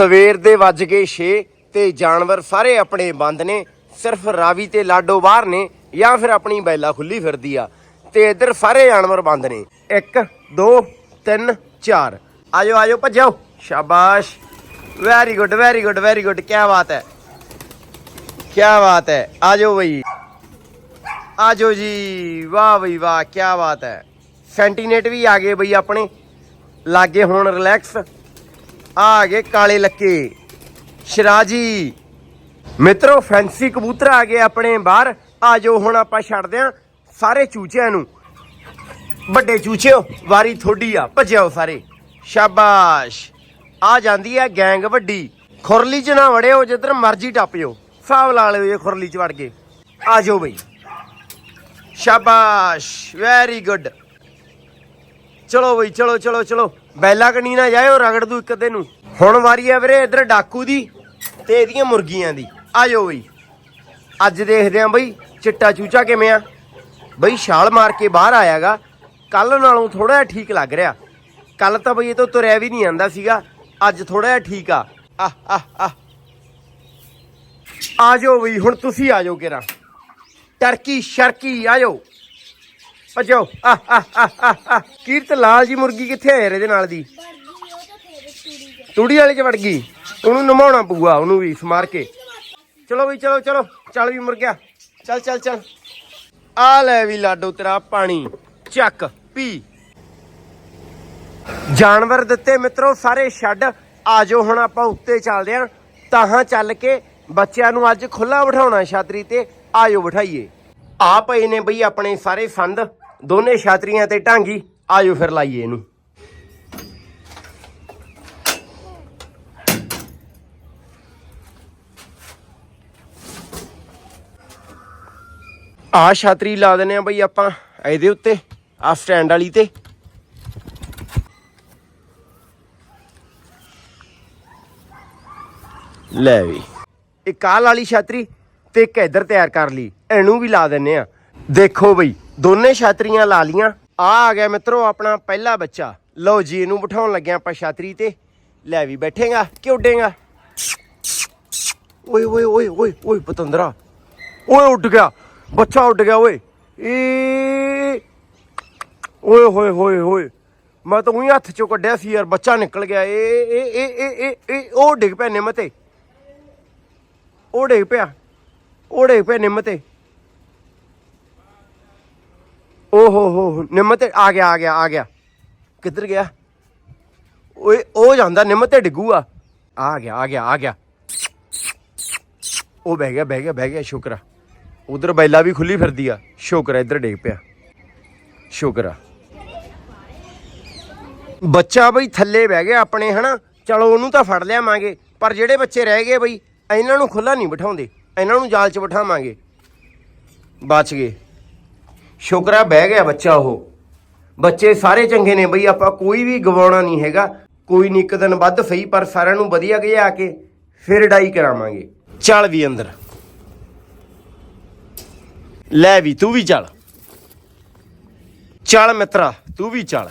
ਸਵੇਰ ਦੇ ਵੱਜ ਗਏ 6 ਤੇ ਜਾਨਵਰ ਸਾਰੇ ਆਪਣੇ ਬੰਦ ਨੇ। ਸਿਰਫ ਰਾਵੀ ਤੇ ਲਾਡੋ ਬਾਹਰ ਨੇ ਜਾਂ ਫਿਰ ਆਪਣੀ ਬੈਲਾ ਖੁੱਲੀ ਫਿਰਦੀ ਆ। ਤੇ ਇੱਧਰ ਸਾਰੇ ਜਾਨਵਰ ਬੰਦ ਨੇ। 1 2 3 4 ਆਜੋ ਆਜੋ, ਭੱਜੋ। ਸ਼ਾਬਾਸ਼। Very good very good very good ਕੀ ਬਾਤ ਹੈ। ਕੀ ਬਾਤ ਹੈ। ਆਜੋ ਬਈ। ਆਜੋ ਜੀ। ਵਾਹ ਬਈ, ਵਾਹ। ਕੀ ਬਾਤ ਹੈ। ਸੈਂਟੀਨੇਟ ਵੀ ਆ ਗਏ ਬਈ ਆਪਣੇ। ਲਾਗੇ ਹੁਣ ਰਿਲੈਕਸ ਆ ਗਏ ਕਾਲੇ ਲੱਕੇ। ਸ਼ਰਾਜੀ। ਮਿੱਤਰੋ, ਫੈਂਸੀ ਕਬੂਤਰ ਆ ਗਏ ਆਪਣੇ ਬਾਹਰ। ਆਜੋ ਹੁਣ ਆਪਾਂ ਛੱਡਦੇ ਆਂ ਸਾਰੇ ਚੂਚਿਆਂ ਨੂੰ। ਵੱਡੇ ਚੂਚਿਓ, ਵਾਰੀ ਥੋੜੀ ਆ ਭੱਜਿਓ ਸਾਰੇ। ਸ਼ਾਬਾਸ਼। ਆ ਜਾਂਦੀ ਹੈ ਗੈਂਗ ਵੱਡੀ। ਖੁਰਲੀ ਚ ਨਾ ਵੜਿਓ, ਜਿੱਧਰ ਮਰਜ਼ੀ ਟੱਪਿਓ। ਹਿਸਾਬ ਲਾ ਲਿਓ ਜੇ ਖੁਰਲੀ ਚ ਵੜ ਗਏ ਆਜੋ ਬਈ। ਸ਼ਾਬਾਸ਼। ਵੈਰੀ ਗੁੱਡ ਚਲੋ ਬਈ, ਚਲੋ ਚਲੋ ਚਲੋ। ਬੈਲਾ ਕਨੀ ਨਾ ਜਾਇਓ, ਰਗੜ ਦੂ ਇੱਕ ਅੱਧੇ ਨੂੰ। ਹੁਣ ਵਾਰੀ ਆ ਵੀਰੇ ਇੱਧਰ ਡਾਕੂ ਦੀ ਤੇ ਇਹਦੀਆਂ ਮੁਰਗੀਆਂ ਦੀ। ਆਜੋ ਬਈ। ਅੱਜ ਦੇਖਦੇ ਆਂ ਬਈ ਚਿੱਟਾ ਚੂਚਾ ਕਿਵੇਂ ਆ। ਬਈ ਛਾਲ ਮਾਰ ਕੇ ਬਾਹਰ ਆਇਆਗਾ। ਕੱਲ ਨਾਲੋਂ ਥੋੜਾ ਜਿਹਾ ਠੀਕ ਲੱਗ ਰਿਹਾ। ਕੱਲ ਤਾਂ ਬਈ ਇਹ ਤੋਂ ਤੁਰਿਆ ਵੀ ਨਹੀਂ ਆਂਦਾ ਸੀਗਾ। ਅੱਜ ਥੋੜਾ ਜਿਹਾ ਠੀਕ ਆ। ਆ ਆ ਆ। ਆਜੋ ਬਈ, ਹੁਣ ਤੁਸੀਂ ਆਜੋ ਕਿਰਾ। ਟਰਕੀ, ਸ਼ਰਕੀ ਆਜੋ ਭੱਜੋ ਆ ਆ ਆ ਆ, ਆ। ਕੀਰਤ ਲਾਲ ਜੀ ਮੁਰਗੀ ਕਿੱਥੇ ਹੈ ਇਹਦੇ ਨਾਲ ਦੀ? ਤੂੜੀ ਵਾਲੇ ਚ ਵੜ ਗਈ। ਉਹਨੂੰ ਨਮਾਉਣਾ ਪਊਗਾ ਉਹਨੂੰ ਵੀ ਸਮਾਰ ਕੇ। ਚਲੋ ਵੀ ਚਲੋ ਚਲੋ। ਚੱਲ ਵੀ ਮੁਰਗਿਆ। ਚੱਲ ਚੱਲ ਚੱਲ। ਆ ਲੈ ਵੀ ਲਾਡੋ ਤੇਰਾ ਪਾਣੀ। ਚੱਕ ਪੀ। ਜਾਨਵਰ ਦਿੱਤੇ ਮਿੱਤਰੋ ਸਾਰੇ ਛੱਡ। ਆਜੋ ਹੁਣ ਆਪਾਂ ਉੱਤੇ ਚੱਲਦੇ ਆਂ। ਤਾਹਾਂ ਚੱਲ ਕੇ ਬੱਚਿਆਂ ਨੂੰ ਅੱਜ ਖੁੱਲਾ ਬਿਠਾਉਣਾ ਛਾਤਰੀ ਤੇ। ਆਜੋ ਬਿਠਾਈਏ। ਆ ਪਏ ਨੇ ਬਈ ਆਪਣੇ ਸਾਰੇ ਸੰਦ। ਦੋਨੇ ਛਾਤਰੀਆਂ ਤੇ ਢਾਂਗੀ, ਆਜੋ ਫਿਰ ਲਾਈਏ ਇਹਨੂੰ। ਆ ਛਾਤਰੀ ਲਾ ਦਿੰਨੇ ਆ ਬਈ ਆਪਾਂ, ਇਹਦੇ ਉੱਤੇ, ਆ ਸਟੈਂਡ ਵਾਲੀ ਤੇ। ਲੈ ਵੀ। ਇੱਕ ਕਾਲ ਵਾਲੀ ਛਾਤਰੀ ਤੇ ਇੱਕ ਇੱਧਰ ਤਿਆਰ ਕਰ ਲਈ, ਇਹਨੂੰ ਵੀ ਲਾ ਦਿੰਨੇ ਆ। ਦੇਖੋ ਬਈ ਦੋਨੇ ਛਾਤਰੀਆਂ ਲਾ ਲੀਆਂ। ਆ ਆ ਗਿਆ ਮਿੱਤਰੋ ਆਪਣਾ ਪਹਿਲਾ ਬੱਚਾ। ਲਓ ਜੀ, ਇਹਨੂੰ ਬਿਠਾਉਣ ਲੱਗਿਆ ਆਪਾਂ ਛਾਤਰੀ ਤੇ। ਲੈ ਵੀ ਬੈਠੇਗਾ, ਕਿ ਉੱਡੇਗਾ? ਓਏ ਓਏ ਓਏ ਓਏ ਓਏ ਪਤੰਦਰਾ। ਓਏ, ਉੱਡ ਗਿਆ। ਬੱਚਾ ਉੱਡ ਗਿਆ, ਓਏ। ਏ ਓਏ, ਹੋਏ ਹੋਏ ਹੋਏ। ਮੈਂ ਤਾਂ ਉਹੀ ਹੱਥ ਚੋਂ ਕੱਢਿਆ ਸੀ ਯਾਰ, ਬੱਚਾ ਨਿਕਲ ਗਿਆ। ਏ ਏ ਏ ਏ ਏ, ਉਹ ਡਿੱਗ ਪਿਆ ਨਿੰਮ ਤੇ। ਉਹ ਡਿੱਗ ਪਿਆ। ਉਹ ਡਿੱਗ ਪਿਆ ਨਿੰਮ ਤੇ। ਓ ਹੋ ਹੋ, ਨਿੰਮਤ ਆ ਗਿਆ ਆ ਗਿਆ ਆ ਗਿਆ। ਕਿੱਧਰ ਗਿਆ? ਓਏ ਉਹ ਜਾਂਦਾ ਨਿੰਮਤ ਤੇ ਡਿੱਗੂਆ ਆ। ਗਿਆ ਆ ਗਿਆ ਆ ਗਿਆ। ਉਹ ਬਹਿ ਗਿਆ ਬਹਿ ਗਿਆ ਬਹਿ ਗਿਆ, ਸ਼ੁਕਰਾ ਆ। ਉਧਰ ਬੈਲਾ ਵੀ ਖੁੱਲੀ ਫਿਰਦੀ ਆ। ਸ਼ੁਕਰਾ ਇੱਧਰ ਡਿੱਗ ਪਿਆ। ਸ਼ੁਕਰਾ ਬੱਚਾ ਬਈ ਥੱਲੇ ਬਹਿ ਗਿਆ ਆਪਣੇ, ਹਨਾ? ਚਲੋ, ਉਹਨੂੰ ਤਾਂ ਫੜ ਲਿਆਵਾਂਗੇ। ਪਰ ਜਿਹੜੇ ਬੱਚੇ ਰਹਿ ਗਏ ਬਈ, ਇਹਨਾਂ ਨੂੰ ਖੁੱਲਾ ਨਹੀਂ ਬਿਠਾਉਂਦੇ। ਇਹਨਾਂ ਨੂੰ ਜਾਲ 'ਚ ਬਿਠਾਵਾਂਗੇ। ਬਚ ਗਏ। ਸ਼ੁਕਰਾ ਬਹਿ ਗਿਆ ਬੱਚਾ ਉਹ। ਬੱਚੇ ਸਾਰੇ ਚੰਗੇ ਨੇ ਬਈ, ਆਪਾਂ ਕੋਈ ਵੀ ਗਵਾਉਣਾ ਨਹੀਂ ਹੈਗਾ। ਕੋਈ ਨਹੀਂ ਇੱਕ ਦਿਨ ਵੱਧ ਸਹੀ, ਪਰ ਸਾਰਿਆਂ ਨੂੰ ਵਧੀਆ ਗਿਆ ਕੇ ਫਿਰ ਡਾਈ ਕਰਾਵਾਂਗੇ। ਚੱਲ ਵੀ ਅੰਦਰ। ਲੈ ਵੀ, ਤੂੰ ਵੀ ਚੱਲ। ਚੱਲ ਮਿੱਤਰਾ, ਤੂੰ ਵੀ ਚੱਲ।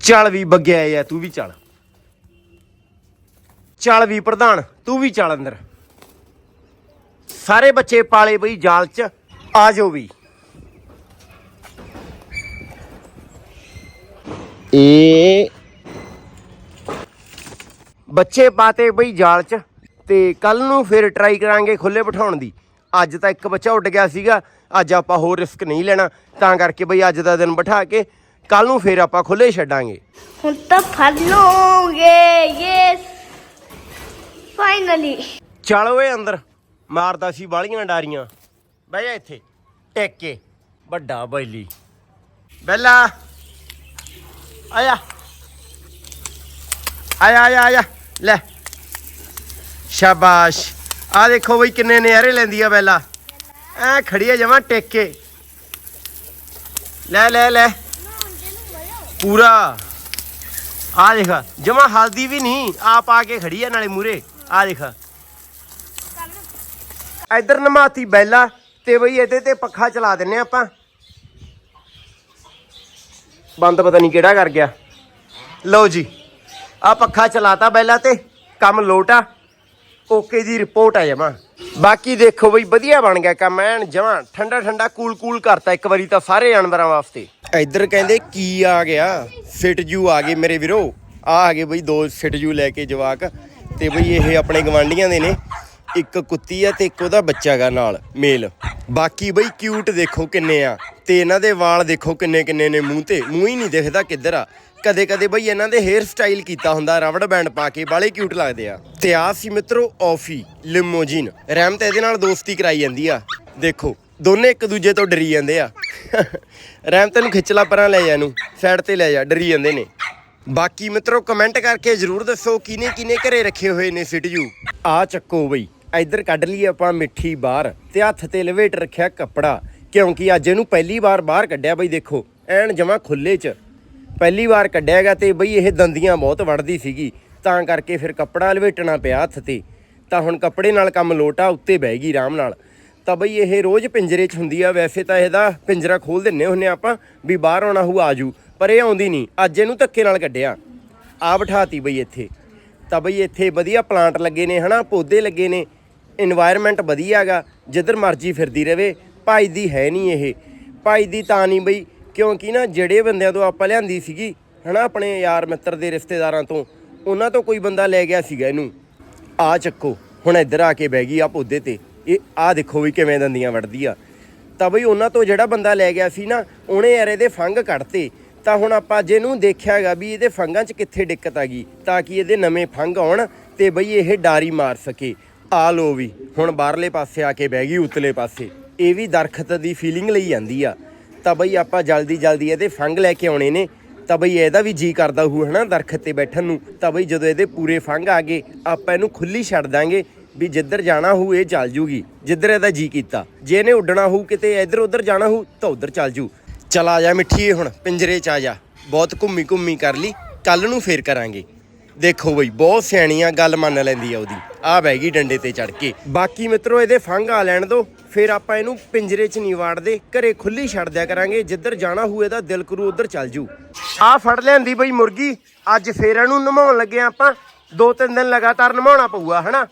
ਚੱਲ ਵੀ ਬੱਗਿਆ ਆ ਤੂੰ ਵੀ ਚੱਲ। ਚੱਲ ਵੀ ਪ੍ਰਧਾਨ, ਤੂੰ ਵੀ ਚੱਲ ਅੰਦਰ। ਸਾਰੇ ਬੱਚੇ ਪਾਲੇ ਬਈ ਜਾਲ 'ਚ, ਆ ਜਾਓ ਵੀ। ਏ। ਬੱਚੇ ਪਾਤੇ ਬਈ ਜਾਲ 'ਚ ਤੇ ਕੱਲ ਨੂੰ ਫਿਰ ਟਰਾਈ ਕਰਾਂਗੇ ਖੁੱਲੇ ਬਿਠਾਉਣ ਦੀ। ਅੱਜ ਤਾਂ ਇੱਕ ਬੱਚਾ ਉੱਡ ਗਿਆ ਸੀਗਾ ਅੱਜ ਆਪਾਂ ਹੋਰ ਰਿਸਕ ਨਹੀਂ ਲੈਣਾ ਤਾਂ ਕਰਕੇ ਬਈ ਅੱਜ ਦਾ ਦਿਨ ਬਿਠਾ ਕੇ ਕੱਲ ਨੂੰ ਫਿਰ ਆਪਾਂ ਖੁੱਲੇ ਛੱਡਾਂਗੇ। ਹੁਣ ਤਾਂ ਫੜ ਲਓਗੇ ਯੈਸ ਫਾਈਨਲੀ ਚੱਲ ਓਏ ਅੰਦਰ ਮਾਰਦਾ ਸੀ ਬਾਲੀਆਂ ਡਾਰੀਆਂ। ਬਹਿ ਜਾ ਇੱਥੇ ਟੇਕ ਕੇ ਵੱਡਾ ਬੈਲੀ। ਬੈਲਾ। ਆਇਆ ਆਇਆ ਆਇਆ ਆਇਆ ਲੈ। ਸ਼ਾਬਾਸ਼। ਆ ਦੇਖੋ ਬਈ ਕਿੰਨੇ ਨਿਆਰੇ ਲੈਂਦੀ ਆ ਬੈਲਾ। ਐ ਖੜੀ ਆ ਜਮਾ ਟੇਕ। ਕੇ ਲੈ ਲੈ ਲੈ। ਪੂਰਾ। ਆ ਦੇਖ, ਜਮਾ ਹਲਦੀ ਵੀ ਨਹੀਂ। ਆਪ ਆ ਕੇ ਖੜੀ ਆ ਨਾਲੇ ਮੂਰੇ ਆ ਦੇਖ। ਇਧਰ ਨਮਾਤੀ ਬੈਲਾ ਤੇ ਬਈ ਇਹਦੇ ਤੇ ਪੱਖਾ ਚਲਾ ਦਿੰਨੇ ਆਪਾਂ। ਬੰਦ ਪਤਾ ਨਹੀਂ ਕਿਹੜਾ ਕਰ ਗਿਆ। ਲਓ ਜੀ ਆ ਪੱਖਾ ਚਲਾਤਾ ਪਹਿਲਾਂ ਤੇ, ਕੰਮ ਲੋਟਾ। ਓਕੇ ਦੀ ਰਿਪੋਰਟ ਆ ਜਮਾ। ਬਾਕੀ ਦੇਖੋ ਬਈ, ਵਧੀਆ ਬਣ ਗਿਆ ਕੰਮ ਐਨ, ਜਮਾ ਠੰਡਾ ਠੰਡਾ, ਕੂਲ ਕੂਲ ਕਰਤਾ ਇੱਕ ਵਾਰੀ ਤਾਂ ਸਾਰੇ ਜਾਨਵਰਾਂ ਵਾਸਤੇ। ਇੱਧਰ ਕਹਿੰਦੇ ਕੀ ਆ ਗਿਆ ਫਿਟ ਜੂ ਆ ਗਏ ਮੇਰੇ ਵੀਰੋ। ਆ ਆ ਗਏ ਬਈ ਦੋ ਫਿਟ ਜੂ ਲੈ ਕੇ ਜਵਾਕ। ਤੇ ਬਈ ਇਹ ਆਪਣੇ ਗਵਾਂਢੀਆਂ ਦੇ ਨੇ। ਇੱਕ ਕੁੱਤੀ ਆ ਤੇ ਇੱਕ ਉਹਦਾ ਬੱਚਾ ਗਾ ਨਾਲ ਮੇਲ ਬਾਕੀ ਬਈ ਕਿਊਟ ਦੇਖੋ ਕਿੰਨੇ ਆ, ਤੇ ਇਹਨਾਂ ਦੇ ਵਾਲ ਦੇਖੋ ਕਿੰਨੇ ਕਿੰਨੇ ਨੇ ਮੂੰਹ ਤੇ, ਮੂੰਹ ਹੀ ਨਹੀਂ ਦਿਖਦਾ ਕਿੱਧਰ ਆ। ਕਦੇ ਕਦੇ ਬਈ ਇਹਨਾਂ ਦੇ ਹੇਅਰ ਸਟਾਈਲ ਕੀਤਾ ਹੁੰਦਾ, ਰਬੜ ਬੈਂਡ ਪਾ ਕੇ ਬਾਲੇ ਕਿਊਟ ਲੱਗਦੇ ਆ। ਤੇ ਆ ਸੀ ਮਿੱਤਰੋ ਔਫੀ ਲਿਮੋਜੀਨ ਰਹਿਮਤ ਇਹਦੇ ਨਾਲ ਦੋਸਤੀ ਕਰਾਈ ਜਾਂਦੀ ਆ। ਦੇਖੋ, ਦੋਨੇ ਇੱਕ ਦੂਜੇ ਤੋਂ ਡਰੀ ਜਾਂਦੇ ਆ। ਰਹਿਮਤ ਨੂੰ ਖਿੱਚਲਾ ਪਰਾਂ ਲੈ ਜਾ ਇਹਨੂੰ ਸਾਈਡ ਤੇ ਲੈ ਜਾ, ਡਰੀ ਜਾਂਦੇ ਨੇ। ਬਾਕੀ ਮਿੱਤਰੋ ਕਮੈਂਟ ਕਰਕੇ ਜਰੂਰ ਦੱਸੋ ਕਿਨੇ ਕਿਨੇ ਘਰੇ ਰੱਖੇ ਹੋਏ ਨੇ ਸਿਟਜੂ ਆ ਚੱਕੋ ਬਈ। ਇੱਧਰ ਕੱਢ ਲਈ ਆਪਾਂ ਮਿੱਠੀ ਬਾਹਰ ਤੇ ਹੱਥ ਤੇ ਲਵੇਟ ਰੱਖਿਆ ਕੱਪੜਾ, ਕਿਉਂਕਿ ਅੱਜ ਇਹਨੂੰ ਪਹਿਲੀ ਵਾਰ ਬਾਹਰ ਕੱਢਿਆ ਬਈ ਦੇਖੋ, ਐਨ ਜਮਾ ਖੁੱਲੇ 'ਚ। ਪਹਿਲੀ ਵਾਰ ਕੱਢਿਆਗਾ ਤੇ ਬਈ ਇਹ ਦੰਦੀਆਂ ਬਹੁਤ ਵੜਦੀ ਸੀਗੀ, ਤਾਂ ਕਰਕੇ ਫਿਰ ਕੱਪੜਾ ਲਵੇਟਣਾ ਪਿਆ ਹੱਥ ਤੇ। ਤਾਂ ਹੁਣ ਕੱਪੜੇ ਨਾਲ ਕੰਮ ਲੋਟਾ ਉੱਤੇ ਬਹਿ ਗਈ ਆਰਾਮ ਨਾਲ। ਤਾਂ ਬਈ ਇਹ ਰੋਜ਼ ਪਿੰਜਰੇ 'ਚ ਹੁੰਦੀ ਆ, ਵੈਸੇ ਤਾਂ ਇਹਦਾ ਪਿੰਜਰਾ ਖੋਲ ਦਿੰਨੇ ਹੁੰਨੇ ਆਪਾਂ ਵੀ ਬਾਹਰ ਆਉਣਾ ਹੋਊ ਆਜੂ ਪਰ ਇਹ ਆਉਂਦੀ ਨਹੀਂ, ਅੱਜ ਇਹਨੂੰ ਧੱਕੇ ਨਾਲ ਕੱਢਿਆ। ਆ ਬਿਠਾਤੀ ਬਈ ਇੱਥੇ। ਤਾਂ ਬਈ ਇੱਥੇ ਵਧੀਆ ਪਲਾਂਟ ਲੱਗੇ ਨੇ ਹਨਾ, ਪੌਦੇ ਲੱਗੇ ਨੇ। এਨवायरमेंट ਵਧੀਆਗਾ ਜਿੱਧਰ ਮਰਜ਼ੀ ਫਿਰਦੀ ਰਹੇ ਭਾਈ ਦੀ ਹੈ ਨਹੀਂ ਇਹ। ਭਾਈ ਦੀ ਤਾਂ ਨਹੀਂ ਬਈ, ਕਿਉਂਕਿ ਨਾ ਜਿਹੜੇ ਬੰਦਿਆਂ ਤੋਂ ਆਪਾਂ ਲਿਆਂਦੀ ਸੀਗੀ, ਹਨਾ ਆਪਣੇ ਯਾਰ ਮਿੱਤਰ ਦੇ ਰਿਸ਼ਤੇਦਾਰਾਂ ਤੋਂ, ਉਹਨਾਂ ਤੋਂ ਕੋਈ ਬੰਦਾ ਲੈ ਗਿਆ ਸੀਗਾ ਇਹਨੂੰ। ਆ ਚੱਕੋ, ਹੁਣ ਇੱਧਰ ਆ ਕੇ ਬਹਿ ਗਈ ਆ ਪੌਦੇ ਤੇ। ਇਹ ਆ ਦੇਖੋ ਵੀ ਕਿਵੇਂ ਦੰਦੀਆਂ ਵੜਦੀ ਆ। ਤਾਂ ਬਈ ਉਹਨਾਂ ਤੋਂ ਜਿਹੜਾ ਬੰਦਾ ਲੈ ਗਿਆ ਸੀ ਨਾ, ਉਹਨੇ ਯਾਰ ਇਹਦੇ ਫੰਗ ਕੱਢਤੇ। ਤਾਂ ਹੁਣ ਆਪਾਂ ਅੱਜ ਜਿਹਨੂੰ ਦੇਖਿਆਗਾ ਵੀ ਇਹਦੇ ਫੰਗਾਂ 'ਚ ਕਿੱਥੇ ਦਿੱਕਤ ਆ ਗਈ, ਤਾਂ ਕਿ ਇਹਦੇ ਨਵੇਂ ਫੰਗ ਆਉਣ ਤੇ ਬਈ ਇਹ ਡਾਰੀ ਮਾਰ ਸਕੇ। ਆ ਲੋ ਵੀ, ਹੁਣ ਬਾਹਰਲੇ ਪਾਸੇ ਆ ਕੇ ਬਹਿ ਗਈ, ਉਤਲੇ ਪਾਸੇ। ਇਹ ਵੀ ਦਰਖਤ ਦੀ ਫੀਲਿੰਗ ਲਈ ਜਾਂਦੀ ਆ। ਤਾਂ ਬਈ ਆਪਾਂ ਜਲਦੀ ਜਲਦੀ ਇਹਦੇ ਫੰਗ ਲੈ ਕੇ ਆਉਣੇ ਨੇ। ਤਾਂ ਬਈ ਇਹਦਾ ਵੀ ਜੀ ਕਰਦਾ ਹੂ ਹਨਾ, ਦਰਖਤ ਤੇ ਬੈਠਣ ਨੂੰ। ਤਾਂ ਬਈ ਜਦੋਂ ਇਹਦੇ ਪੂਰੇ ਫੰਗ ਆ ਗਏ, ਆਪਾਂ ਇਹਨੂੰ ਖੁੱਲੀ ਛੱਡ ਦਾਂਗੇ ਵੀ ਜਿੱਧਰ ਜਾਣਾ ਹੋਊ ਇਹ ਚੱਲ ਜੂਗੀ। ਜਿੱਧਰ ਇਹਦਾ ਜੀ ਕੀਤਾ। ਜੇ ਇਹਨੇ ਉੱਡਣਾ ਹੋਊ ਕਿਤੇ ਇੱਧਰ ਉੱਧਰ ਜਾਣਾ ਹੋਊ, ਤਾਂ ਉੱਧਰ ਚੱਲ ਜੂ। ਚਲ ਆ ਜਾ ਮਿੱਠੀਏ ਹੁਣ, ਪਿੰਜਰੇ 'ਚ ਆ ਜਾ। ਬਹੁਤ ਘੁੰਮੀ ਘੁੰਮੀ ਕਰ ਲਈ ਕੱਲ ਨੂੰ ਫੇਰ ਕਰਾਂਗੇ। ਦੇਖੋ ਬਈ, ਬਹੁਤ ਸਿਆਣੀ ਆ ਗੱਲ ਮੰਨ ਲੈਂਦੀ ਆ ਉਹਦੀ। ਆ ਬਹਿ ਗਈ ਡੰਡੇ ਤੇ ਚੜ ਕੇ। ਬਾਕੀ ਮਿੱਤਰੋ, ਇਹਦੇ ਫੰਗ ਆ ਲੈਣ ਦੋ। ਫਿਰ ਆਪਾਂ ਇਹਨੂੰ ਪਿੰਜਰੇ 'ਚ ਨਹੀਂ ਵਾੜਦੇ। ਘਰੇ ਖੁੱਲੀ ਛੱਡ ਦਿਆ ਕਰਾਂਗੇ। ਜਿੱਧਰ ਜਾਣਾ ਹੋਵੇ ਇਹਦਾ ਦਿਲ ਕਰੂ ਉਧਰ ਚੱਲ ਜੂ ਆ ਫੜ ਲੈਂਦੀ ਬਈ ਮੁਰਗੀ। ਅੱਜ ਫੇਰ ਇਹਨੂੰ ਨਮਾਉਣ ਲੱਗੇ ਆਂ ਆਪਾਂ। ਦੋ ਤਿੰਨ ਦਿਨ ਲਗਾਤਾਰ ਨਮਾਉਣਾ ਪਊਗਾ, ਹਨਾ?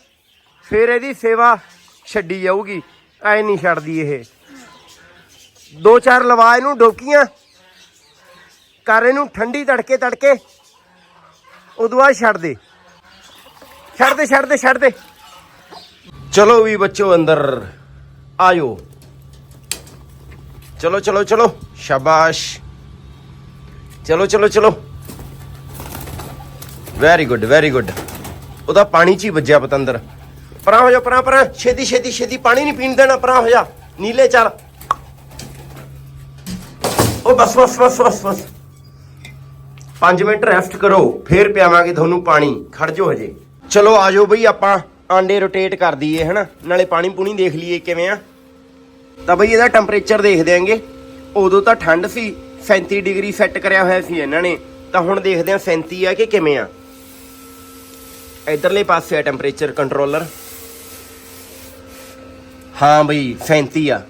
ਫਿਰ ਇਹਦੀ ਸੇਵਾ ਛੱਡੀ ਜਾਊਗੀ। ਐ ਨਹੀਂ ਛੱਡਦੀ ਇਹ। ਦੋ ਚਾਰ ਲਵਾ ਇਹਨੂੰ ਡੋਕੀਆਂ। ਕਰ ਇਹਨੂੰ ਠੰਡੀ ਤੜਕੇ ਤੜਕੇ ਉਦੋਂ ਬਾਅਦ ਛੱਡ ਦੇ। ਛੱਡ ਦੇ ਛੱਡ ਦੇ ਛੱਡ ਦੇ। ਚਲੋ ਵੀ ਬੱਚੋ ਅੰਦਰ, ਆਇਓ। ਚਲੋ ਚਲੋ ਚਲੋ, ਸ਼ਾਬਾਸ਼। ਚਲੋ ਚਲੋ ਚਲੋ। ਵੈਰੀ ਗੁੱਡ ਵੈਰੀ ਗੁੱਡ ਉਹਦਾ ਪਾਣੀ ਚ ਹੀ ਵੱਜਿਆ ਪਤੰਦਰ। ਪਰਾਂ ਹੋ ਜਾ, ਪਰਾਂ ਪਰਾਂ। ਛੇਤੀ ਛੇਤੀ ਛੇਤੀ। ਪਾਣੀ ਨਹੀਂ ਪੀਣ ਦੇਣਾ, ਪਰਾਂ ਹੋ ਜਾ। ਨੀਲੇ ਚੱਲ। ਉਹ ਬਸ ਬਸ ਬਸ ਬਸ ਬਸ। 5 ਮਿੰਟ ਰੈਸਟ ਕਰੋ, ਫੇਰ ਪਿਆਵਾਂਗੇ ਤੁਹਾਨੂੰ ਪਾਣੀ। ਖੜ ਜਾਓ ਹਜੇ। ਚਲੋ ਆਜੋ ਬਈ, ਆਪਾਂ ਆਂਡੇ ਰੋਟੇਟ ਕਰ ਦਈਏ, ਹਨਾ? ਨਾਲੇ ਪਾਣੀ ਪੂਣੀ ਦੇਖ ਲਈਏ ਕਿਵੇਂ ਆ। ਤਾਂ ਬਈ, ਇਹਦਾ ਟੈਂਪਰੇਚਰ ਦੇਖ ਦਿਆਂਗੇ। ਉਦੋਂ ਤਾਂ ਠੰਡ ਸੀ 37 ਡਿਗਰੀ ਸੈੱਟ ਕਰਿਆ ਹੋਇਆ ਸੀ ਇਹਨਾਂ ਨੇ। ਤਾਂ ਹੁਣ ਦੇਖਦੇ ਆ 37 ਆ ਕਿ ਕਿਵੇਂ ਆ। ਇਧਰਲੇ ਪਾਸੇ ਆ ਟੈਂਪਰੇਚਰ ਕੰਟਰੋਲਰ ਹਾਂ ਬਈ 37 ਆ।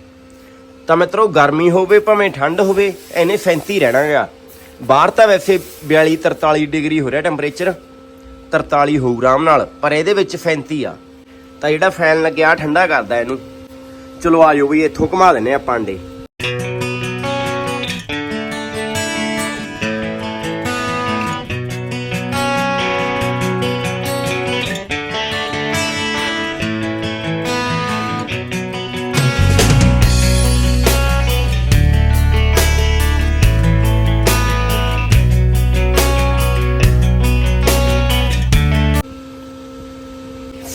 ਤਾਂ ਮਿੱਤਰੋ, ਗਰਮੀ ਹੋਵੇ, ਭਾਵੇਂ ਠੰਡ ਹੋਵੇ, ਇਹਨੇ 37 ਰਹਿਣਾਗਾ ਬਾਹਰ ਤਾਂ ਵੈਸੇ 42 43 ਡਿਗਰੀ ਹੋ ਰਿਹਾ ਟੈਂਪਰੇਚਰ 43 ਹੋਊ ਆਰਾਮ ਨਾਲ, ਪਰ ਇਹਦੇ ਵਿੱਚ 37 ਆ। ਤਾਂ ਜਿਹੜਾ ਫੈਨ ਲੱਗਿਆ ਠੰਡਾ ਕਰਦਾ ਇਹਨੂੰ। ਚਲੋ ਆਜੋ ਵੀ ਇੱਥੋਂ ਘੁਮਾ ਦਿੰਨੇ ਆ ਪਾਂਡੇ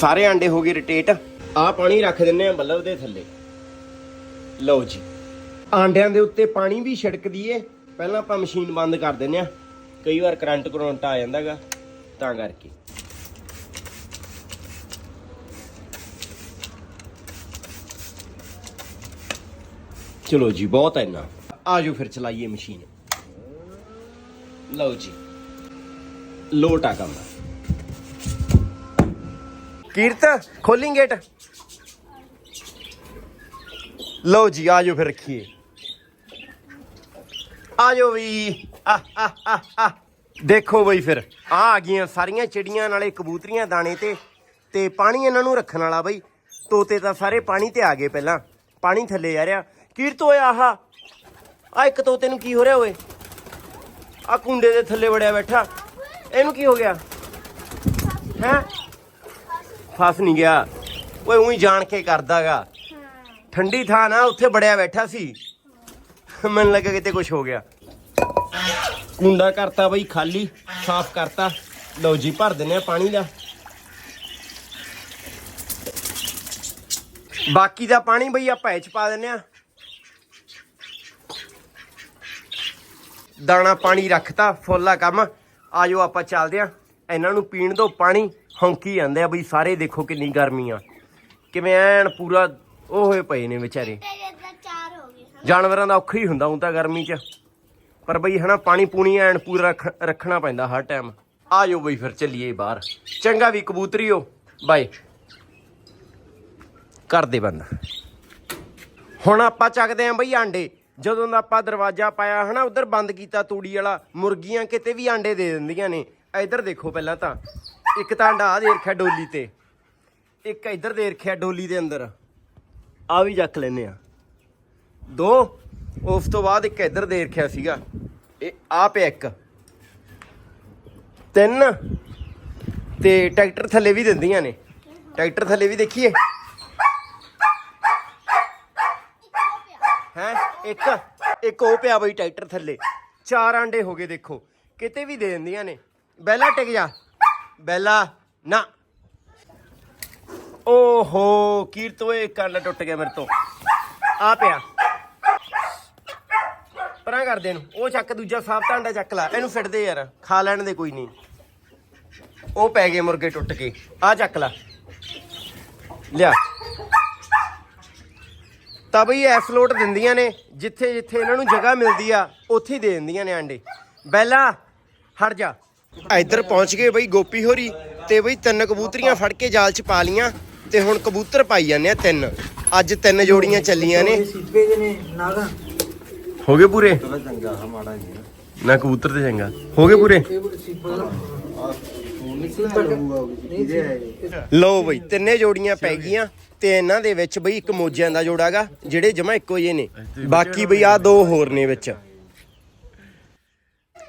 ਸਾਰੇ ਆਂਡੇ ਹੋ ਗਏ ਰੋਟੇਟ। ਆ ਪਾਣੀ ਰੱਖ ਦਿੰਨੇ ਆ ਬੱਲਬ ਦੇ ਥੱਲੇ। ਲਓ ਜੀ। ਆਂਡਿਆਂ ਦੇ ਉੱਤੇ ਪਾਣੀ ਵੀ ਛਿੜਕਦੀ ਏ ਪਹਿਲਾਂ ਆਪਾਂ ਮਸ਼ੀਨ ਬੰਦ ਕਰ ਦਿੰਨੇ ਆ। ਕਈ ਵਾਰ ਕਰੰਟ ਕਰੰਟ ਆ ਜਾਂਦਾਗਾ, ਤਾਂ ਕਰਕੇ। ਚਲੋ ਜੀ, ਬਹੁਤ ਹੈ ਇੰਨਾ। ਆਜੋ ਫਿਰ ਚਲਾਈਏ ਮਸ਼ੀਨ। ਲਓ ਜੀ। ਲੋਟ ਆ ਕੰਮ। ਕੀਰਤ, ਖੋਲਿੰਗ ਗੇਟ ਲਓ ਜੀ ਆਜੋ ਫਿਰ ਰੱਖੀਏ। ਆਜੋ ਵੀ। ਆ ਆ ਆ ਆ। ਦੇਖੋ ਬਈ ਫਿਰ, ਆ ਆ ਗਈਆਂ ਸਾਰੀਆਂ ਚਿੜੀਆਂ ਨਾਲੇ ਕਬੂਤਰੀਆਂ ਦਾਣੇ ਤੇ ਤੇ ਪਾਣੀ ਇਹਨਾਂ ਨੂੰ ਰੱਖਣ ਵਾਲਾ ਬਈ। ਤੋਤੇ ਤਾਂ ਸਾਰੇ ਪਾਣੀ ਤੇ ਆ ਗਏ ਪਹਿਲਾਂ। ਪਾਣੀ ਥੱਲੇ ਜਾ ਰਿਹਾ। ਕੀਰਤ ਹੋਇਆ ਆਹ। ਆ ਇੱਕ ਤੋਤੇ ਨੂੰ ਕੀ ਹੋ ਰਿਹਾ ਓਏ? ਆ ਕੁੰਡੇ ਦੇ ਥੱਲੇ ਵੜਿਆ ਬੈਠਾ। ਇਹਨੂੰ ਕੀ ਹੋ ਗਿਆ? ਹੈ? ਫਸ ਨਹੀਂ ਗਿਆ। ਓਏ, ਉਹੀ ਜਾਣ ਕੇ ਕਰਦਾਗਾ। ਠੰਡੀ ਥਾਂ ਨਾ ਉੱਥੇ ਬੜਿਆ ਬੈਠਾ ਸੀ। ਮੈਨੂੰ ਲੱਗਾ ਕਿਤੇ ਕੁਝ ਹੋ ਗਿਆ। ਕੁੰਡਾ ਕਰਤਾ ਬਈ, ਖਾਲੀ, ਸਾਫ਼ ਕਰਤਾ। ਲਓ ਜੀ, ਭਰ ਦਿੰਨੇ ਆ ਪਾਣੀ ਦਾ। ਬਾਕੀ ਦਾ ਪਾਣੀ ਬਈ ਆਪਾਂ ਇਹ ਚ ਪਾ ਦਿੰਨੇ ਆ ਦਾਣਾ ਪਾਣੀ ਰੱਖਤਾ, ਫੁੱਲਾ ਕੰਮ। ਆਜੋ ਆਪਾਂ ਚੱਲਦੇ ਆ ਇਹਨਾਂ ਨੂੰ ਪੀਣ ਦੋ ਪਾਣੀ ਹੌਂਕੀ ਜਾਂਦੇ ਆ ਬਈ ਸਾਰੇ ਦੇਖੋ ਕਿੰਨੀ ਗਰਮੀ ਆ। ਕਿਵੇਂ ਐਨ ਪੂਰਾ ਉਹ ਹੋਏ ਪਏ ਨੇ ਵਿਚਾਰੇ। ਜਾਨਵਰਾਂ ਦਾ ਔਖਾ ਹੀ ਹੁੰਦਾ ਹੁਣ ਤਾਂ ਗਰਮੀ 'ਚ। ਪਰ ਬਈ ਹਨਾ, ਪਾਣੀ ਪੂਣੀ ਐਨ ਪੂਰਾ ਰੱਖ- ਰੱਖਣਾ ਪੈਂਦਾ ਹਰ ਟਾਈਮ। ਆ ਜਾਓ ਬਈ ਫਿਰ ਚੱਲੀਏ ਬਾਹਰ। ਚੰਗਾ ਵੀ ਕਬੂਤਰੀਓ। ਬਾਏ ਕਰਦੇ ਬੰਦ। ਹੁਣ ਆਪਾਂ ਚੱਕਦੇ ਆਂ ਬਈ ਆਂਡੇ। ਜਦੋਂ ਦਾ ਆਪਾਂ ਦਰਵਾਜ਼ਾ ਪਾਇਆ ਹਨਾ, ਉਧਰ ਬੰਦ ਕੀਤਾ ਤੂੜੀ ਵਾਲਾ, ਮੁਰਗੀਆਂ ਕਿਤੇ ਵੀ ਆਂਡੇ ਦੇ ਦਿੰਦੀਆਂ ਨੇ। ਇੱਧਰ ਦੇਖੋ ਪਹਿਲਾਂ ਤਾਂ। ਇੱਕ ਤਾਂ ਅੰਡਾ ਆ ਦੇ ਰੱਖਿਆ ਡੋਲੀ ਤੇ। ਇੱਕ ਇੱਧਰ ਦੇ ਰੱਖਿਆ ਡੋਲੀ ਦੇ ਅੰਦਰ। ਆ ਵੀ ਚੱਕ ਲੈਨੇ ਆ। ਦੋ, ਉਸ ਤੋਂ ਬਾਅਦ ਇੱਕ ਇੱਧਰ ਦੇ ਰੱਖਿਆ ਸੀਗਾ। ਇਹ ਆ ਪਿਆ ਇੱਕ ਤਿੰਨ, ਤੇ ਟਰੈਕਟਰ ਥੱਲੇ ਵੀ ਦਿੰਦੀਆਂ ਨੇ। ਟਰੈਕਟਰ ਥੱਲੇ ਵੀ ਦੇਖੀਏ। ਹੈ, ਇੱਕ ਇੱਕ ਉਹ ਪਿਆ ਬਈ ਟਰੈਕਟਰ ਥੱਲੇ। ਚਾਰ ਆਂਡੇ ਹੋ ਗਏ ਦੇਖੋ। ਕਿਤੇ ਵੀ ਦੇ ਦਿੰਦੀਆਂ ਨੇ। ਬੈਲਾ ਟਿਕ ਜਾ। ਬੈਲਾ, ਨਾ। ਓਹੋ, ਕੀਰਤ ਓਏ ਕੰਨ ਟੁੱਟ ਗਿਆ ਮੇਰੇ ਤੋਂ। ਆ ਪਿਆ। ਪਰਾਂ ਕਰ ਦੇ ਨੂੰ ਉਹ ਚੱਕ, ਦੂਜਾ ਸਾਫ਼ ਟਾਂਡਾ ਚੱਕ ਲਾ। ਇਹਨੂੰ ਫਿੱਟ ਦੇ ਯਾਰ। ਖਾ ਲੈਣ ਦੇ ਕੋਈ ਨਹੀਂ। ਉਹ ਪੈ ਗਏ ਮੁਰਗੇ ਟੁੱਟ ਕੇ। ਆ ਚੱਕ ਲਾ। ਲਿਆ। ਤਾਂ ਬਈ ਐਸ ਲੋਟ ਦਿੰਦੀਆਂ ਨੇ। ਜਿੱਥੇ ਜਿੱਥੇ ਇਹਨਾਂ ਨੂੰ ਜਗ੍ਹਾ ਮਿਲਦੀ ਆ, ਉੱਥੇ ਹੀ ਦੇ ਦਿੰਦੀਆਂ ਨੇ ਆਂਡੇ। ਬੈਲਾ, ਹਟ ਜਾ। ਇੱਧਰ ਪਹੁੰਚ ਗਏ ਬਈ ਗੋਪੀ ਹੋਰੀ ਤੇ ਬਈ ਤਿੰਨ ਕਬੂਤਰੀਆਂ ਫੜ ਕੇ ਜਾਲ 'ਚ ਪਾ ਲੀਆਂ ਤੇ ਹੁਣ ਕਬੂਤਰ ਪਾਈ ਜਾਂਦੇ ਆ ਤਿੰਨ। ਅੱਜ ਤਿੰਨ ਜੋੜੀਆਂ ਚੱਲੀਆਂ ਨੇ। ਹੋ ਗਏ ਪੂਰੇ? ਚਲੋ ਚੰਗਾ ਹਾਂ ਮਾੜਾ ਜੀ ਨਾ ਕਬੂਤਰ ਤੇ ਚੰਗਾ। ਹੋ ਗਏ ਪੂਰੇ? ਲਓ ਬਈ ਤਿੰਨੇ ਜੋੜੀਆਂ ਪੈ ਗਈਆਂ ਤੇ ਇਹਨਾਂ ਦੇ ਵਿੱਚ ਬਈ ਇੱਕ ਮੋਜਿਆਂ ਦਾ ਜੋੜਾਗਾ ਜਿਹੜੇ ਜਮਾ ਇੱਕੋ ਜਿਹੇ ਨੇ। ਬਾਕੀ ਬਈ ਆ ਦੋ ਹੋਰ ਨੇ ਵਿੱਚ।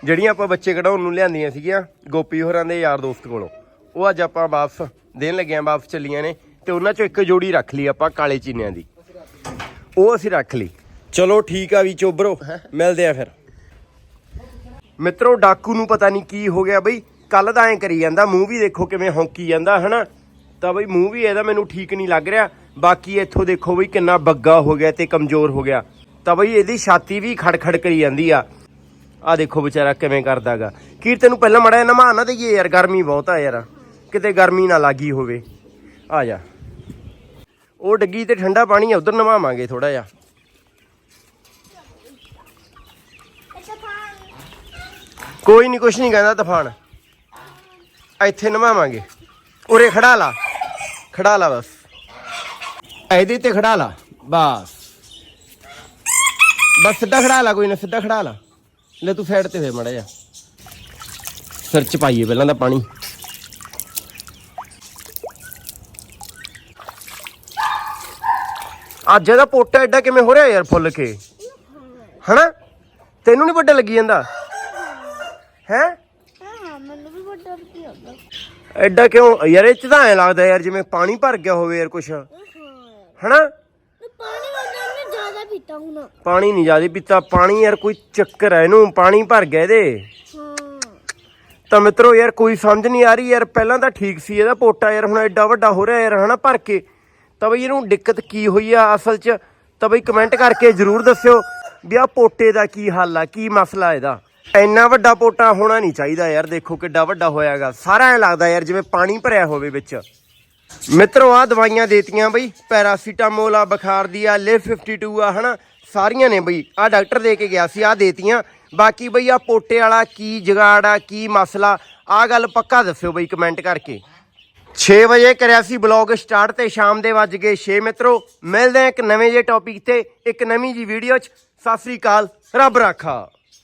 ਜਿਹੜੀਆਂ ਆਪਾਂ ਬੱਚੇ ਕਢਾਉਣ ਨੂੰ ਲਿਆਂਦੀਆਂ ਸੀਗੀਆਂ ਗੋਪੀ ਹੋਰਾਂ ਦੇ ਯਾਰ ਦੋਸਤ ਕੋਲੋਂ ਉਹ ਅੱਜ ਆਪਾਂ ਵਾਪਸ ਦੇਣ ਲੱਗੇ ਆਂ ਵਾਪਸ ਚੱਲੀਆਂ ਨੇ ਤੇ ਉਹਨਾਂ ਚੋਂ ਇੱਕ ਜੋੜੀ ਰੱਖ ਲਈ ਆਪਾਂ ਕਾਲੇ ਚੀਨਿਆਂ ਦੀ। ਉਹ ਅਸੀਂ ਰੱਖ ਲਈ। ਚਲੋ ਠੀਕ ਆ ਵੀ ਚੋਬਰੋ ਮਿਲਦੇ ਆ ਫਿਰ। ਮਿੱਤਰੋ ਡਾਕੂ ਨੂੰ ਪਤਾ ਨਹੀਂ ਕੀ ਹੋ ਗਿਆ ਬਈ ਕੱਲ ਦਾ ਐਂ ਕਰੀ ਜਾਂਦਾ ਮੂੰਹ ਵੀ ਦੇਖੋ ਕਿਵੇਂ ਹੌਂਕੀ ਜਾਂਦਾ ਹਨਾ? ਤਾਂ ਬਈ ਮੂੰਹ ਵੀ ਇਹਦਾ ਮੈਨੂੰ ਠੀਕ ਨਹੀਂ ਲੱਗ ਰਿਹਾ। ਬਾਕੀ ਇੱਥੋਂ ਦੇਖੋ ਬਈ ਕਿੰਨਾ ਬੱਗਾ ਹੋ ਗਿਆ ਤੇ ਕਮਜ਼ੋਰ ਹੋ ਗਿਆ। ਤਾਂ ਬਈ ਇਹਦੀ ਛਾਤੀ ਵੀ ਖੜਖੜ ਕਰੀ ਜਾਂਦੀ ਆ। ਆ ਦੇਖੋ ਵਿਚਾਰਾ ਕਿਵੇਂ ਕਰਦਾਗਾ। ਕੀਰ ਤੈਨੂੰ ਪਹਿਲਾਂ ਮੜਾ ਨਮਾ ਨਾ ਦੇਈਏ ਯਾਰ ਗਰਮੀ ਬਹੁਤ ਆ ਯਾਰ। ਕਿਤੇ ਗਰਮੀ ਨਾ ਲੱਗੀ ਹੋਵੇ। ਆ ਜਾ। ਉਹ ਡੱਗੀ ਤੇ ਠੰਡਾ ਪਾਣੀ ਆ ਉਧਰ ਨਵਾਵਾਂਗੇ ਥੋੜਾ ਜਿਹਾ। ਕੋਈ ਨਹੀਂ ਕੁਛ ਨਹੀਂ ਕਹਿੰਦਾ ਤੂਫਾਨ। ਇੱਥੇ ਨਵਾਵਾਂਗੇ ਉਰੇ ਖੜਾ ਲਾ। ਖੜਾ ਲਾ ਬਸ। ਇਹਦੇ ਤੇ ਖੜਾ ਲਾ। ਬਸ। ਬਸ ਸਿੱਧਾ ਖੜਾ ਲਾ ਕੋਈ ਨਾ ਸਿੱਧਾ ਖੜਾ ਲਾ। ਲੈ ਤੂੰ ਸਾਈਡ ਤੇ ਫੇਰ ਮੜਾ ਜਾ ਸਿਰ ਚ ਪਾਈਏ ਪਹਿਲਾਂ ਦਾ ਪਾਣੀ। ਅੱਜ ਇਹਦਾ ਪੋਟਾ ਐਡਾ ਕਿਵੇਂ ਹੋ ਰਿਹਾ ਯਾਰ ਫੁੱਲ ਕੇ? ਹਨਾ? ਤੈਨੂੰ ਨਹੀਂ ਵੱਡਾ ਲੱਗੀ ਜਾਂਦਾ? ਹੈ? ਹਾਂ ਮੈਨੂੰ ਵੀ ਵੱਡਾ ਕੀ ਹੁੰਦਾ ਐਡਾ ਕਿਉਂ? ਯਾਰ ਇਹ ਚ ਤਾਂ ਐ ਲੱਗਦਾ ਯਾਰ ਜਿਵੇਂ ਪਾਣੀ ਭਰ ਗਿਆ ਹੋਵੇ ਯਾਰ ਕੁਛ। ਹਨਾ? ਪਾਣੀ ਪੀਤਾ ਹੁਣ। ਪਾਣੀ ਨਹੀਂ ਜ਼ਿਆਦਾ ਪੀਤਾ ਪਾਣੀ ਯਾਰ ਕੋਈ ਚੱਕਰ ਹੈ ਇਹਨੂੰ ਪਾਣੀ ਭਰ ਗਿਆ ਇਹਦੇ। ਤਾਂ ਮਿੱਤਰੋ ਯਾਰ ਕੋਈ ਸਮਝ ਨਹੀਂ ਆ ਰਹੀ ਯਾਰ ਪਹਿਲਾਂ ਤਾਂ ਠੀਕ ਸੀ ਇਹਦਾ ਪੋਟਾ ਯਾਰ ਹੁਣ ਐਡਾ ਵੱਡਾ ਹੋ ਰਿਹਾ ਯਾਰ ਹਨਾ ਭਰ ਕੇ। ਤਾਂ ਬਈ ਇਹਨੂੰ ਦਿੱਕਤ ਕੀ ਹੋਈ ਆ ਅਸਲ 'ਚ? ਤਾਂ ਬਈ ਕਮੈਂਟ ਕਰਕੇ ਜਰੂਰ ਦੱਸਿਓ ਵੀ ਆ ਪੋਟੇ ਦਾ ਕੀ ਹੱਲ ਆ ਕੀ ਮਸਲਾ ਇਹਦਾ। ਇੰਨਾ ਵੱਡਾ ਪੋਟਾ ਹੋਣਾ ਨਹੀਂ ਚਾਹੀਦਾ ਯਾਰ ਦੇਖੋ ਕਿੱਡਾ ਵੱਡਾ ਹੋਇਆਗਾ। ਸਾਰਾ ਐ ਲੱਗਦਾ ਯਾਰ ਜਿਵੇਂ ਪਾਣੀ ਭਰਿਆ ਹੋਵੇ ਵਿੱਚ। ਮਿੱਤਰੋ ਆ ਦਵਾਈਆਂ ਦੇਤੀਆਂ ਬਈ, ਪੈਰਾਸੀਟਾਮੋਲ ਆ, ਬੁਖਾਰ ਦੀ ਆ, ਲਿਵ 52 ਆ, ਹਨਾ? ਸਾਰੀਆਂ ਨੇ ਬਈ ਆ ਡਾਕਟਰ ਦੇ ਕੇ ਗਿਆ ਸੀ ਆ ਦੇਤੀਆਂ। ਬਾਕੀ ਬਈ ਆ ਪੋਟੇ ਵਾਲਾ ਕੀ ਜਗਾੜ ਆ, ਕੀ ਮਸਲਾ ਆ ਗੱਲ ਪੱਕਾ ਦੱਸਿਓ ਬਈ ਕਮੈਂਟ ਕਰਕੇ। 6 ਵਜੇ ਕਰਿਆ ਸੀ ਬਲੌਗ ਸਟਾਰਟ ਤੇ ਸ਼ਾਮ ਦੇ ਵੱਜ ਗਏ 6 ਮਿੱਤਰੋ, ਮਿਲਦੇ ਆ ਇੱਕ ਨਵੇਂ ਜੇ ਟੌਪਿਕ ਤੇ, ਇੱਕ ਨਵੀਂ ਜੀ ਵੀਡੀਓ 'ਚ। ਸਤਿ ਸ੍ਰੀ ਅਕਾਲ, ਰੱਬ ਰਾਖਾ।